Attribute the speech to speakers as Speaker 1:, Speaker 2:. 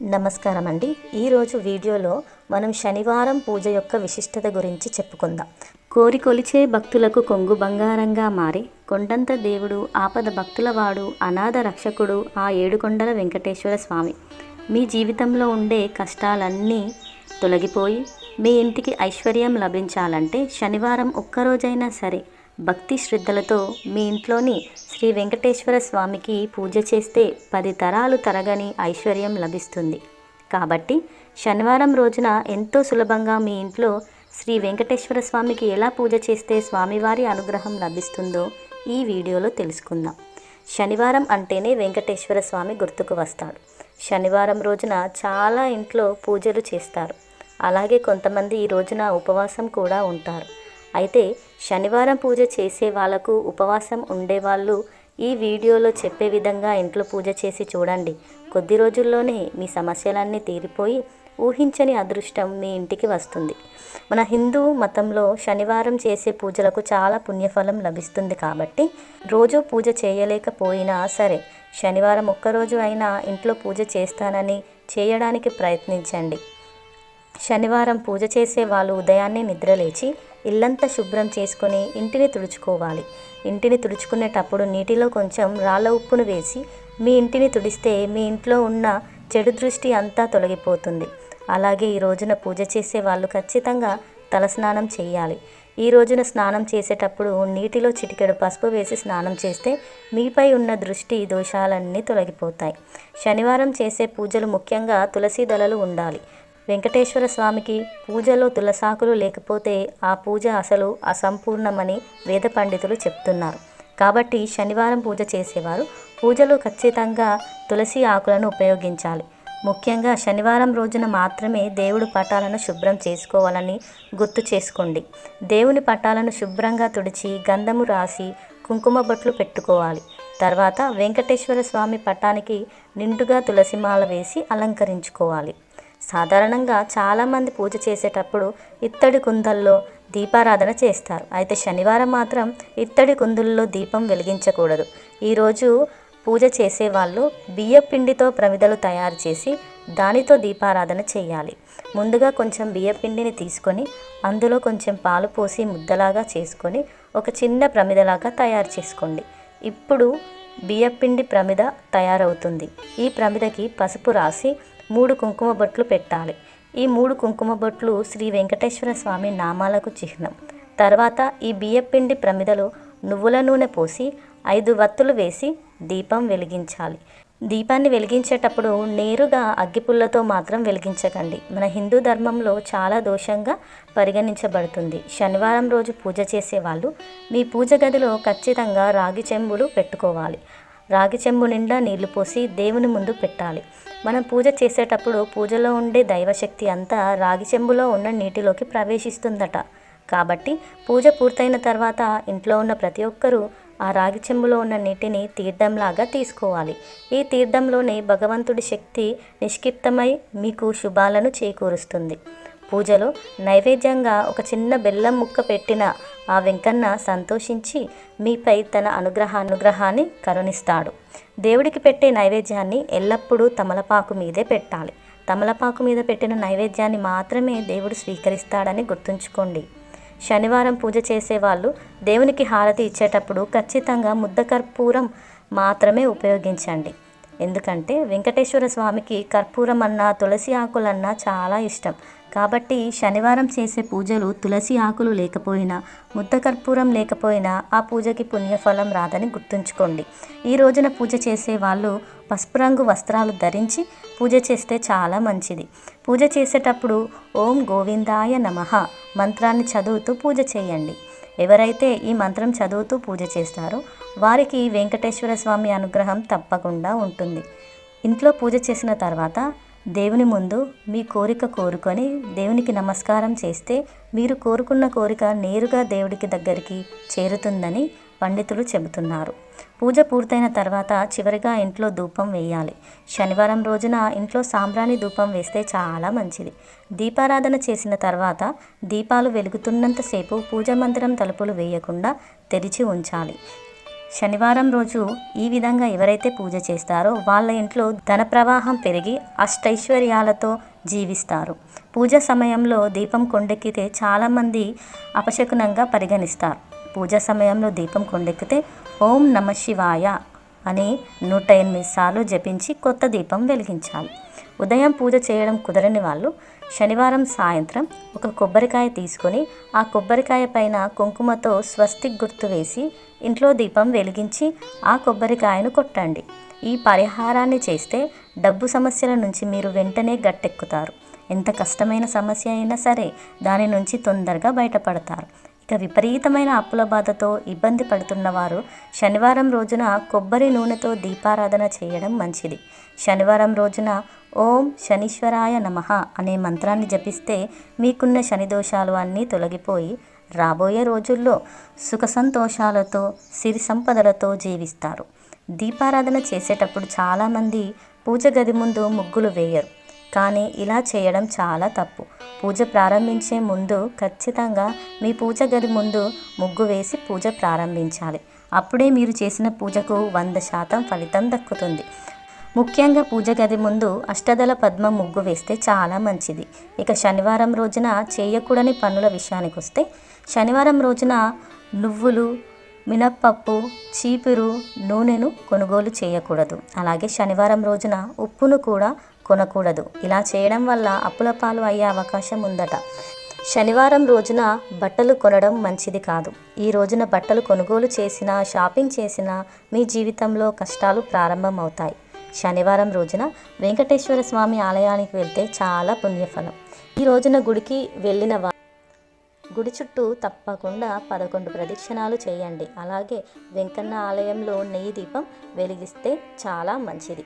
Speaker 1: నమస్కారం అండి ఈరోజు వీడియోలో మనం శనివారం పూజ యొక్క విశిష్టత గురించి చెప్పుకుందాం. కోరి కొలిచే భక్తులకు కొంగు బంగారంగా మారి కొండంత దేవుడు ఆపద భక్తులవాడు అనాథ రక్షకుడు ఆ ఏడుకొండల వెంకటేశ్వర స్వామి. మీ జీవితంలో ఉండే కష్టాలన్నీ తొలగిపోయి మీ ఇంటికి ఐశ్వర్యం లభించాలంటే శనివారం ఒక్కరోజైనా సరే భక్తి శ్రద్ధలతో మీ ఇంట్లోని శ్రీ వెంకటేశ్వర స్వామికి పూజ చేస్తే పది తరాలు తరగని ఐశ్వర్యం లభిస్తుంది. కాబట్టి శనివారం రోజున ఎంతో సులభంగా మీ ఇంట్లో శ్రీ వెంకటేశ్వర స్వామికి ఎలా పూజ చేస్తే స్వామివారి అనుగ్రహం లభిస్తుందో ఈ వీడియోలో తెలుసుకుందాం. శనివారం అంటేనే వెంకటేశ్వర స్వామి గుర్తుకు వస్తాడు. శనివారం రోజున చాలా ఇంట్లో పూజలు చేస్తారు. అలాగే కొంతమంది ఈ రోజున ఉపవాసం కూడా ఉంటారు. అయితే శనివారం పూజ చేసే వాళ్ళకు ఉపవాసం ఉండేవాళ్ళు ఈ వీడియోలో చెప్పే విధంగా ఇంట్లో పూజ చేసి చూడండి. కొద్ది రోజుల్లోనే మీ సమస్యలన్నీ తీరిపోయి ఊహించని అదృష్టం మీ ఇంటికి వస్తుంది. మన హిందూ మతంలో శనివారం చేసే పూజలకు చాలా పుణ్యఫలం లభిస్తుంది కాబట్టి రోజు పూజ చేయలేకపోయినా సరే శనివారం ఒక్కరోజు అయినా ఇంట్లో పూజ చేస్తానని చేయడానికి ప్రయత్నించండి. శనివారం పూజ చేసే వాళ్ళు ఉదయాన్నే నిద్రలేచి ఇల్లంతా శుభ్రం చేసుకొని ఇంటిని తుడుచుకోవాలి. ఇంటిని తుడుచుకునేటప్పుడు నీటిలో కొంచెం రాళ్ళ ఉప్పును వేసి మీ ఇంటిని తుడిస్తే మీ ఇంట్లో ఉన్న చెడు దృష్టి అంతా తొలగిపోతుంది. అలాగే ఈ రోజున పూజ చేసే వాళ్ళు ఖచ్చితంగా తలస్నానం చేయాలి. ఈ రోజున స్నానం చేసేటప్పుడు నీటిలో చిటికెడు పసుపు వేసి స్నానం చేస్తే మీపై ఉన్న దృష్టి దోషాలన్నీ తొలగిపోతాయి. శనివారం చేసే పూజలు ముఖ్యంగా తులసి దళలు ఉండాలి. వెంకటేశ్వర స్వామికి పూజలో తులసాకులు లేకపోతే ఆ పూజ అసలు అసంపూర్ణమని వేద పండితులు చెప్తున్నారు. కాబట్టి శనివారం పూజ చేసేవారు. పూజలో ఖచ్చితంగా తులసి ఆకులను ఉపయోగించాలి. ముఖ్యంగా శనివారం రోజున మాత్రమే దేవుడి పటాలను శుభ్రం చేసుకోవాలని గుర్తు చేసుకోండి. దేవుని పటాలను శుభ్రంగా తుడిచి గంధము రాసి కుంకుమ బొట్లు పెట్టుకోవాలి. తర్వాత వెంకటేశ్వర స్వామి పటానికి నిండుగా తులసిమాల వేసి అలంకరించుకోవాలి. సాధారణంగా చాలామంది పూజ చేసేటప్పుడు ఇత్తడి కుందల్లో దీపారాధన చేస్తారు. అయితే శనివారం మాత్రం ఇత్తడి కుందుల్లో దీపం వెలిగించకూడదు. ఈరోజు పూజ చేసేవాళ్ళు బియ్య పిండితో ప్రమిదలు తయారు చేసి దానితో దీపారాధన చేయాలి. ముందుగా కొంచెం బియ్య పిండిని తీసుకొని అందులో కొంచెం పాలు పోసి ముద్దలాగా చేసుకొని ఒక చిన్న ప్రమిదలాగా తయారు చేసుకోండి. ఇప్పుడు బియ్యపిండి ప్రమిద తయారవుతుంది. ఈ ప్రమిదకి పసుపు రాసి మూడు కుంకుమ బొట్లు పెట్టాలి. ఈ మూడు కుంకుమ బొట్లు శ్రీ వెంకటేశ్వర స్వామి నామాలకు చిహ్నం. తర్వాత ఈ బియ్యపిండి ప్రమిదలో నువ్వుల నూనె పోసి ఐదు వత్తులు వేసి దీపం వెలిగించాలి. దీపాన్ని వెలిగించేటప్పుడు నేరుగా అగ్గిపుల్లతో మాత్రం వెలిగించకండి. మన హిందూ ధర్మంలో చాలా దోషంగా పరిగణించబడుతుంది. శనివారం రోజు పూజ చేసే వాళ్ళు మీ పూజ గదిలో ఖచ్చితంగా రాగి చెంబులు పెట్టుకోవాలి. రాగి చెంబు నిండా నీళ్ళు పోసి దేవుని ముందు పెట్టాలి. మనం పూజ చేసేటప్పుడు పూజలో ఉండే దైవశక్తి అంతా రాగి చెంబులో ఉన్న నీటిలోకి ప్రవేశిస్తుందట. కాబట్టి పూజ పూర్తయిన తర్వాత ఇంట్లో ఉన్న ప్రతి ఒక్కరూ ఆ రాగి చెంబులో ఉన్న నీటిని తీర్థంలాగా తీసుకోవాలి. ఈ తీర్థంలోనే భగవంతుడి శక్తి నిష్క్షిప్తమై మీకు శుభాలను చేకూరుస్తుంది. పూజలో నైవేద్యంగా ఒక చిన్న బెల్లం ముక్క పెట్టిన ఆ వెంకన్న సంతోషించి మీపై తన అనుగ్రహానుగ్రహాన్ని కరుణిస్తాడు. దేవుడికి పెట్టే నైవేద్యాన్ని ఎల్లప్పుడూ తమలపాకు మీదే పెట్టాలి. తమలపాకు మీద పెట్టిన నైవేద్యాన్ని మాత్రమే దేవుడు స్వీకరిస్తాడని గుర్తుంచుకోండి. శనివారం పూజ చేసేవాళ్ళు దేవునికి హారతి ఇచ్చేటప్పుడు ఖచ్చితంగా ముద్ద కర్పూరం మాత్రమే ఉపయోగించండి. ఎందుకంటే వెంకటేశ్వర స్వామికి కర్పూరం అన్నా తులసి ఆకులన్నా చాలా ఇష్టం. కాబట్టి శనివారం చేసే పూజలు తులసి ఆకులు లేకపోయినా ముద్ద కర్పూరం లేకపోయినా ఆ పూజకి పుణ్యఫలం రాదని గుర్తుంచుకోండి. ఈ రోజున పూజ చేసే వాళ్ళు పసుపు రంగు వస్త్రాలు ధరించి పూజ చేస్తే చాలా మంచిది. పూజ చేసేటప్పుడు ఓం గోవిందాయ నమః మంత్రాన్ని చదువుతూ పూజ చేయండి. ఎవరైతే ఈ మంత్రం చదువుతూ పూజ చేస్తారో వారికి వెంకటేశ్వర స్వామి అనుగ్రహం తప్పకుండా ఉంటుంది. ఇంట్లో పూజ చేసిన తర్వాత దేవుని ముందు మీ కోరిక కోరుకొని దేవునికి నమస్కారం చేస్తే మీరు కోరుకున్న కోరిక నేరుగా దేవుడికి దగ్గరికి చేరుతుందని పండితులు చెబుతున్నారు. పూజ పూర్తయిన తర్వాత చివరిగా ఇంట్లో ధూపం వేయాలి. శనివారం రోజున ఇంట్లో సాంబ్రాణి ధూపం వేస్తే చాలా మంచిది. దీపారాధన చేసిన తర్వాత దీపాలు వెలుగుతున్నంతసేపు పూజ మందిరం తలుపులు వేయకుండా తెరిచి ఉంచాలి. శనివారం రోజు ఈ విధంగా ఎవరైతే పూజ చేస్తారో వాళ్ళ ఇంట్లో ధన ప్రవాహం పెరిగి అష్టైశ్వర్యాలతో జీవిస్తారు. పూజ సమయంలో దీపం కొండెక్కితే చాలామంది అపశకునంగా పరిగణిస్తారు. పూజ సమయంలో దీపం కొండెక్కితే ఓం నమ శివాయ అని నూట ఎనిమిది సార్లు జపించి కొత్త దీపం వెలిగించాలి. ఉదయం పూజ చేయడం కుదరని వాళ్ళు శనివారం సాయంత్రం ఒక కొబ్బరికాయ తీసుకొని ఆ కొబ్బరికాయ పైన కుంకుమతో స్వస్తిక్ గుర్తు వేసి ఇంట్లో దీపం వెలిగించి ఆ కొబ్బరికాయను కొట్టండి. ఈ పరిహారాన్ని చేస్తే డబ్బు సమస్యల నుంచి మీరు వెంటనే గట్టెక్కుతారు. ఎంత కష్టమైన సమస్య అయినా సరే దాని నుంచి తొందరగా బయటపడతారు. ఇక విపరీతమైన అప్పుల బాధతో ఇబ్బంది పడుతున్నవారు శనివారం రోజున కొబ్బరి నూనెతో దీపారాధన చేయడం మంచిది. శనివారం రోజున ఓం శనీశ్వరాయ నమః అనే మంత్రాన్ని జపిస్తే మీకున్న శని దోషాలు అన్నీ తొలగిపోయి రాబోయే రోజుల్లో సుఖ సంతోషాలతో సిరి సంపదలతో జీవిస్తారు. దీపారాధన చేసేటప్పుడు చాలామంది పూజ గది ముందు ముగ్గులు వేయరు. కానీ ఇలా చేయడం చాలా తప్పు. పూజ ప్రారంభించే ముందు ఖచ్చితంగా మీ పూజ గది ముందు ముగ్గు వేసి పూజ ప్రారంభించాలి. అప్పుడే మీరు చేసిన పూజకు వంద శాతం ఫలితం దక్కుతుంది. ముఖ్యంగా పూజ గది ముందు అష్టదళ పద్మ ముగ్గు వేస్తే చాలా మంచిది. ఇక శనివారం రోజున చేయకూడని పనుల విషయానికి వస్తే శనివారం రోజున నువ్వులు మినప్పప్పు చీపురు నూనెను కొనుగోలు చేయకూడదు. అలాగే శనివారం రోజున ఉప్పును కూడా కొనకూడదు. ఇలా చేయడం వల్ల అప్పుల పాలు అయ్యే అవకాశం ఉందట. శనివారం రోజున బట్టలు కొనడం మంచిది కాదు. ఈ రోజున బట్టలు కొనుగోలు చేసినా షాపింగ్ చేసినా మీ జీవితంలో కష్టాలు ప్రారంభమవుతాయి. శనివారం రోజున వెంకటేశ్వర స్వామి ఆలయానికి వెళ్తే చాలా పుణ్యఫలం. ఈ రోజున గుడికి వెళ్ళిన వా గుడి చుట్టూ తప్పకుండా పదకొండు ప్రదక్షిణాలు చేయండి. అలాగే వెంకన్న ఆలయంలో నెయ్యి దీపం వెలిగిస్తే చాలా మంచిది.